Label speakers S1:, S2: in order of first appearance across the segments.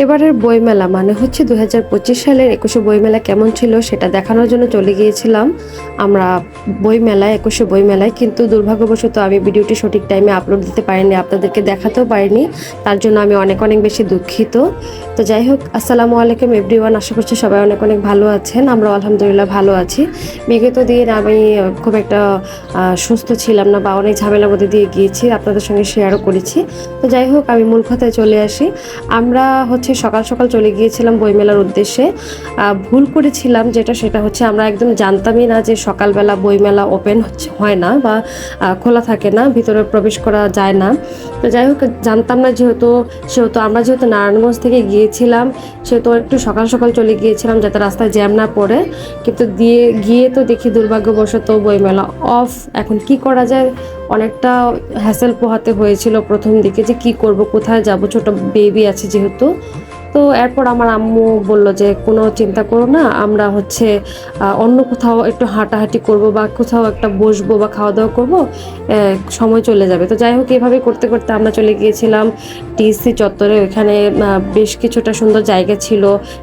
S1: এবারের বইমেলা মানে হচ্ছে দু হাজার পঁচিশ সালের একুশে বইমেলা কেমন ছিল সেটা দেখানোর জন্য চলে গিয়েছিলাম। আমরা বইমেলায়, একুশে বইমেলায় কিন্তু দুর্ভাগ্যবশত আমি ভিডিওটি সঠিক টাইমে আপলোড দিতে পারিনি, আপনাদেরকে দেখাতেও পারিনি। তার জন্য আমি অনেক অনেক বেশি দুঃখিত। তো যাই হোক, আসসালামু আলাইকুম এভরিওয়ান আশা করছি সবাই অনেক অনেক ভালো আছেন। আমরা আলহামদুলিল্লাহ ভালো আছি। বিগত দিন আমি খুব একটা সুস্থ ছিলাম না বা অনেক ঝামেলার মধ্যে দিয়ে গিয়েছি, আপনাদের সঙ্গে শেয়ারও করেছি। তো যাই হোক, আমি মূল কথায় চলে আসি। আমরা হচ্ছে সকাল সকাল চলে গিয়েছিলাম বইমেলার উদ্দেশ্যে। ভুল করেছিলাম যেটা, সেটা হচ্ছে আমরা একদম জানতামই না যে সকালবেলা বইমেলা ওপেন হচ্ছে, হয় না বা খোলা থাকে না, ভিতরে প্রবেশ করা যায় না। তো যাই হোক, জানতাম না যেহেতু, সেহেতু আমরা যেহেতু নারায়ণগঞ্জ থেকে গিয়েছিলাম, সেহেতু একটু সকাল সকাল চলে গিয়েছিলাম যাতে রাস্তায় জ্যাম না পড়ে। কিন্তু দিয়ে, গিয়ে তো দেখি দুর্ভাগ্যবশত বইমেলা অফ এখন কি করা যায়? অনেকটা হ্যাসেল পোহাতে হয়েছিল প্রথম দিকে যে কি করব, কোথায় যাব? ছোট বেবি আছে যেহেতু। তো এরপর আমার আম্মু বলল যে, কোনো চিন্তা করো না, আমরা হচ্ছে অন্য কোথাও একটু হাঁটাহাঁটি করব বা কোথাও একটা বসবো বা খাওয়া দাওয়া করব সময় চলে যাবে। তো যাই হোক, এভাবে করতে করতে আমরা চলে গিয়েছিলাম টিসি চত্বরে। ওইখানে বেশ কিছুটা সুন্দর জায়গা ছিল।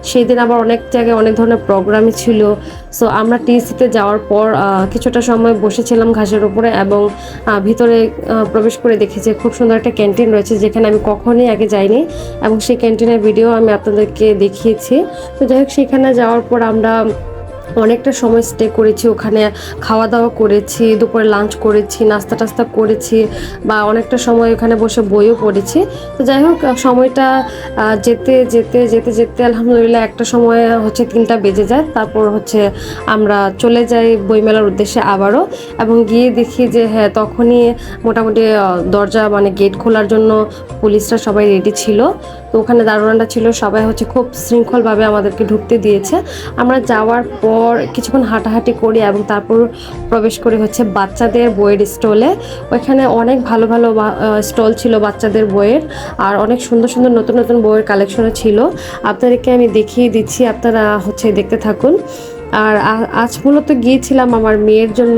S1: সেই দিন আবার অনেক জায়গায় অনেক ধরনের প্রোগ্রামই ছিল। সো আমরা টিসিতে যাওয়ার পর কিছুটা সময় বসেছিলাম ঘাসের উপরে এবং ভিতরে প্রবেশ করে দেখেছি খুব সুন্দর একটা ক্যান্টিন রয়েছে, যেখানে আমি কখনোই আগে যাইনি এবং সেই ক্যান্টিনের ভিডিও আমি আপনাদেরকে দেখিয়েছি। তো যাই হোক সেখানে যাওয়ার পর আমরা অনেকটা সময় স্টে করেছি, ওখানে খাওয়া দাওয়া করেছি, দুপুরে লাঞ্চ করেছি, নাস্তা টাস্তা করেছি বা অনেকটা সময় ওখানে বসে বইও পড়েছি। তো যাই হোক সময়টা যেতে যেতে যেতে যেতে আলহামদুলিল্লাহ একটা সময় হচ্ছে তিনটা বেজে যায়। তারপর হচ্ছে আমরা চলে যাই বইমেলার উদ্দেশ্যে আবারও এবং গিয়ে দেখি যে হ্যাঁ তখনই মোটামুটি দরজা মানে গেট খোলার জন্য পুলিশরা সবাই রেডি ছিল। তো ওখানে দারোয়ানরা ছিল, সবাই হচ্ছে খুব শৃঙ্খলভাবে আমাদেরকে ঢুকতে দিয়েছে। আমরা যাওয়ার পর কিছুক্ষণ হাঁটাহাঁটি করি এবং তারপর প্রবেশ করি হচ্ছে বাচ্চাদের বইয়ের স্টলে। ওইখানে অনেক ভালো ভালো স্টল ছিল বাচ্চাদের বইয়ের আর অনেক সুন্দর সুন্দর নতুন নতুন বইয়ের কালেকশনও ছিল। আপনাদেরকে আমি দেখিয়ে দিচ্ছি, আপনারা হচ্ছে দেখতে থাকুন। আর আজ মূলত গিয়েছিলাম আমার মেয়ের জন্য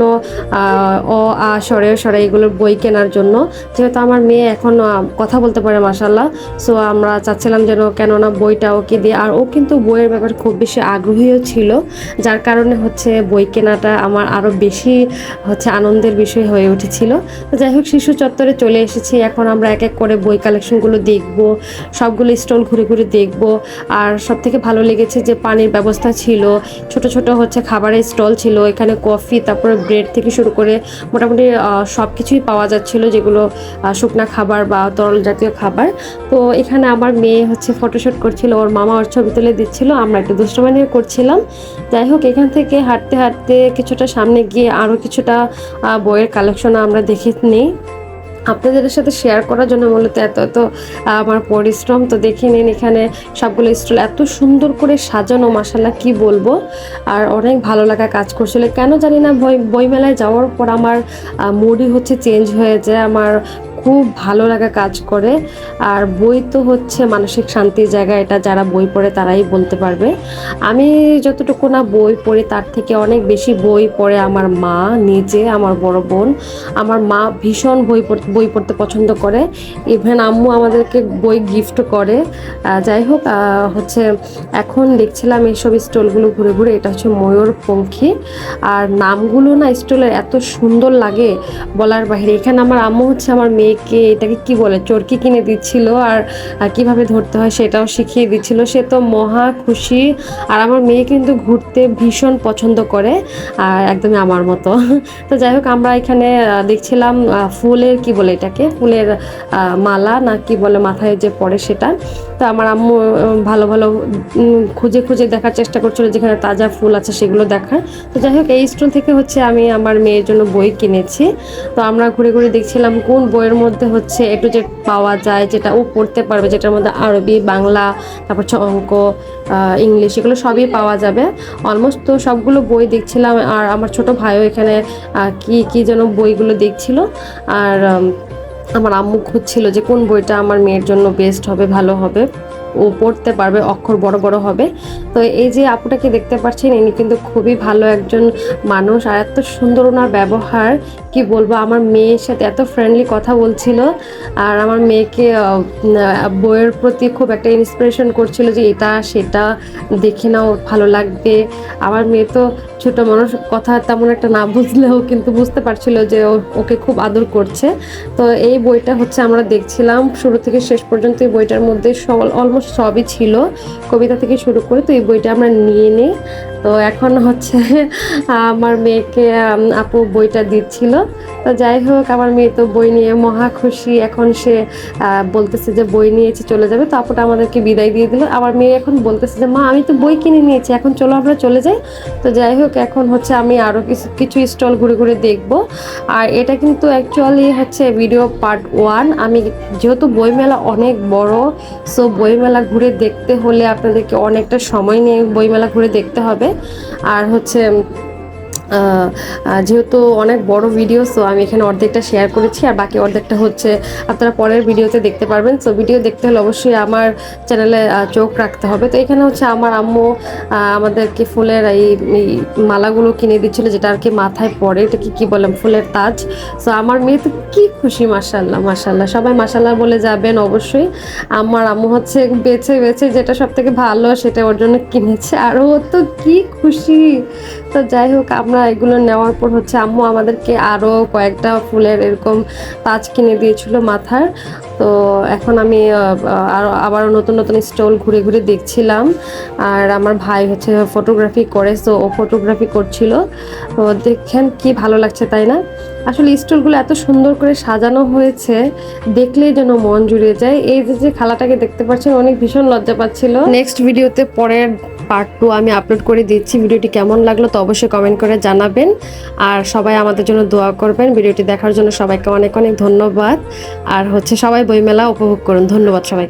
S1: অ, আ সরে সরে এগুলোর বই কেনার জন্য। যেহেতু আমার মেয়ে এখন কথা বলতে পারে মাসাল্লাহ সো আমরা চাচ্ছিলাম যেন কেননা বইটা ওকে দিয়ে, আর ও কিন্তু বইয়ের ব্যাপারে খুব বেশি আগ্রহীও ছিল। যার কারণে হচ্ছে বই কেনাটা আমার আরও বেশি হচ্ছে আনন্দের বিষয় হয়ে উঠেছিল। তো যাই হোক, শিশু চত্বরে চলে এসেছি। এখন আমরা এক এক করে বই কালেকশনগুলো দেখব, সবগুলো স্টল ঘুরে ঘুরে দেখব। আর সব থেকে ভালো লেগেছে যে পানির ব্যবস্থা ছিল, ছোট ছোট হচ্ছে খাবারের স্টল ছিল, এখানে কফি, তারপরে ব্রেড থেকে শুরু করে মোটামুটি সব কিছুই পাওয়া যাচ্ছিল, যেগুলো শুকনা খাবার বা তরল জাতীয় খাবার। তো এখানে আমার মেয়ে হচ্ছে ফটোশ্যুট করছিল, ওর মামা ওর ছবি তুলে দিচ্ছিল, আমরা একটু দুষ্টমানিও করছিলাম। যাই হোক, এখান থেকে হাঁটতে হাঁটতে কিছুটা সামনে গিয়ে আরও কিছুটা বইয়ের কালেকশন আমরা দেখে নিই। আপনাদের সাথে শেয়ার করার জন্য মূলত এত এত, আমার পরিশ্রম তো দেখে নিন এখানে সবগুলো স্টল এত সুন্দর করে সাজানো মাসাল্লাহ কি বলব? আর অনেক ভালো লাগা কাজ করছিল। কেন জানি না, বই বইমেলায় যাওয়ার পর আমার মুডই হচ্ছে চেঞ্জ হয়ে যায়। আমার খুব ভালো লাগা কাজ করে। আর বই তো হচ্ছে মানসিক শান্তির জায়গা, এটা যারা বই পড়ে তারাই বলতে পারবে। আমি যতটুকু না বই পড়ি তার থেকে অনেক বেশি বই পড়ে আমার মা নিজে, আমার বড় বোন। আমার মা ভীষণ বই পড়- বই পড়তে পছন্দ করে। ইভেন আম্মু আমাদেরকে বই গিফট করে। যাই হোক হচ্ছে এখন দেখছিলাম এইসব স্টলগুলো ঘুরে ঘুরে, এটা হচ্ছে ময়ূর পঙ্খী আর নামগুলো না স্টলের এত সুন্দর লাগে বলার বাইরে। এখানে আমার আম্মু হচ্ছে আমার মেয়েকে এটাকে কি বলে, চরকি কিনে দিচ্ছিল আর কীভাবে ধরতে হয় সেটাও শিখিয়ে দিচ্ছিল। সে তো মহা খুশি আর আমার মেয়ে কিন্তু ঘুরতে ভীষণ পছন্দ করে, আর একদমই আমার মতো। তো যাই হোক, আমরা এখানে দেখছিলাম ফুলের কি বলে এটাকে, ফুলের মালা না কি বলে মাথায় যে পড়ে সেটা। তো আমার আম্মু ভালো ভালো খুঁজে খুঁজে দেখার চেষ্টা করছিল যেখানে তাজা ফুল আছে সেগুলো দেখার। তো যাই হোক, এই স্টল থেকে হচ্ছে আমি আমার মেয়ের জন্য বই কিনেছি। তো আমরা ঘুরে ঘুরে দেখছিলাম কোন বইয়ের মধ্যে হচ্ছে একটু যে পাওয়া যায়, যেটা ও পড়তে পারবে, যেটার মধ্যে আরবি, বাংলা, তারপর হচ্ছে অঙ্ক ইংলিশ, এগুলো সবই পাওয়া যাবে। অলমোস্ট তো সবগুলো বই দেখছিলাম, আর আমার ছোট ভাইও এখানে কি কি যেন বইগুলো দেখছিল। আর আমার আম্মু খুঁজছিল যে কোন বইটা আমার মেয়ের জন্য বেস্ট হবে, ভালো হবে। ও পড়তে পারবে, অক্ষর বড় বড় হবে। তো এই যে আপুটাকে দেখতে পাচ্ছেন, ইনি কিন্তু খুবই ভালো একজন মানুষ, আর এত সুন্দর ওনার ব্যবহার। কি বলব, আমার মেয়ের সাথে এত ফ্রেন্ডলি কথা বলছিল আর আমার মেয়েকে বইয়ের প্রতি খুব একটা ইন্সপিরেশন করছিল যে এটা সেটা দেখে নাও, ভালো লাগবে। আমার মেয়ে তো ছোট মানুষ, কথা তেমন একটা না বুঝলেও কিন্তু বুঝতে পারছিল যে ওকে খুব আদর করছে। তো এই বইটা হচ্ছে আমরা দেখছিলাম, শুরু থেকে শেষ পর্যন্ত এই বইটার মধ্যে সব অলমোস্ট সবই ছিল। কবিতা থেকে শুরু করে তো এই বইটা আমরা নিয়ে নিই। তো এখন হচ্ছে আমার মেয়েকে আপু বইটা দিচ্ছিল। তো যাই হোক, আমার মেয়ে তো বই নিয়ে মহা খুশি। এখন সে বলতেছে যে বই নিয়েছে, চলে যাবে। তো আপুটা আমাদেরকে বিদায় দিয়ে দিল। আমার মেয়ে এখন বলতেছে যে, মা, আমি তো বই কিনে নিয়েছি, এখন চলো আমরা চলে যাই। তো যাই হোক, এখন হচ্ছে আমি আরও কিছু কিছু স্টল ঘুরে ঘুরে দেখব। আর এটা কিন্তু অ্যাকচুয়ালি হচ্ছে ভিডিও পার্ট ওয়ান আমি যেহেতু বইমেলা অনেক বড় সো বইমেলা ঘুরে দেখতে হলে আপনাদেরকে অনেকটা সময় নিয়ে বইমেলা ঘুরে দেখতে হবে। আর হচ্ছে যেহেতু অনেক বড় ভিডিও সো আমি এখানে অর্ধেকটা শেয়ার করেছি আর বাকি অর্ধেকটা হচ্ছে আপনারা পরের ভিডিওতে দেখতে পারবেন। সো ভিডিও দেখতে হলে অবশ্যই আমার চ্যানেলে চোখ রাখতে হবে। তো এখানে হচ্ছে আমার আম্মু আমাদেরকে ফুলের এই মালাগুলো কিনে দিচ্ছিল, যেটা আর কি মাথায় পড়ে। এটা কি কি বললাম ফুলের তাজ। সো আমার মেয়ে তো কী খুশি মাসাল্লাহ মাসাল্লাহ সবাই মাসাল্লাহ বলে যাবেন অবশ্যই। আমার আম্মু হচ্ছে বেছে বেছে যেটা সব থেকে ভালো, সেটা ওর জন্য কিনেছে। আর ও তো কি খুশি। তো যাই হোক, আমরা এগুলো নেওয়ার পর হচ্ছে আম্মু আমাদেরকে আরও কয়েকটা ফুলের এরকম তাজ কিনে দিয়েছিল মাথার। তো এখন আমি আরও আবারও নতুন নতুন স্টল ঘুরে ঘুরে দেখছিলাম। আর আমার ভাই হচ্ছে ফটোগ্রাফি করে তো ও ফটোগ্রাফি করছিল। তো দেখেন কি ভালো লাগছে, তাই না? আসলে স্টলগুলো এত সুন্দর করে সাজানো হয়েছে, দেখলেই যেন মন জুড়িয়ে যায়। এই যে যে খালাটাকে দেখতে পাচ্ছেন, অনেক ভীষণ লজ্জা পাচ্ছিল। নেক্সট ভিডিওতে পরের পার্ট টু আমি আপলোড করে দিচ্ছি। ভিডিওটি কেমন লাগল তো অবশ্যই কমেন্ট করে জানাবেন। আর সবাই আমাদের জন্য দোয়া করবেন। ভিডিওটি দেখার জন্য সবাইকে অনেক অনেক ধন্যবাদ। আর হচ্ছে সবাই বইমেলা উপভোগ করুন। ধন্যবাদ সবাই